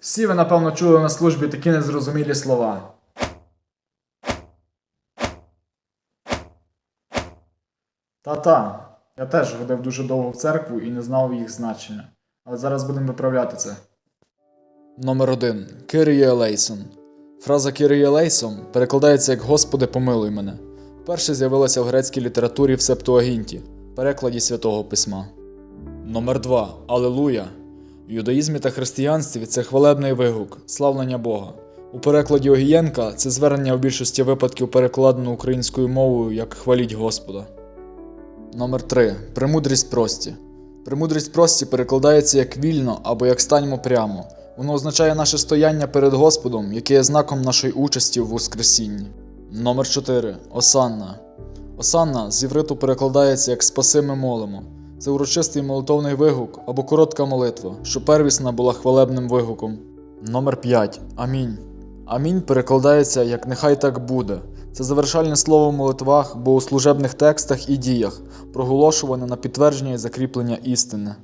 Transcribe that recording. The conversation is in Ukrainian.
Всі ви, напевно, чули на службі такі незрозумілі слова. Та-та, я теж ходив дуже довго в церкву і не знав їх значення. Але зараз будемо виправляти це. Номер 1. Киріє Елейсон. Фраза Киріє Елейсон перекладається як Господи, помилуй мене. Вперше з'явилася в грецькій літературі в Септуагінті, перекладі святого письма. Номер 2. Алелуя. В юдаїзмі та християнстві це хвалебний вигук, славлення Бога. У перекладі Огієнка це звернення в більшості випадків перекладено українською мовою як хваліть Господа. Номер 3. Премудрість прості. Премудрість прості перекладається як вільно або як станьмо прямо. Воно означає наше стояння перед Господом, яке є знаком нашої участі в Воскресінні. Номер 4. Осанна. Осанна з євриту перекладається як Спаси ми молимо. Це урочистий молитовний вигук або коротка молитва, що первісна була хвалебним вигуком. Номер 5. Амінь. Амінь перекладається як нехай так буде. Це завершальне слово в молитвах, бо у служебних текстах і діях, проголошуване на підтвердження і закріплення істини.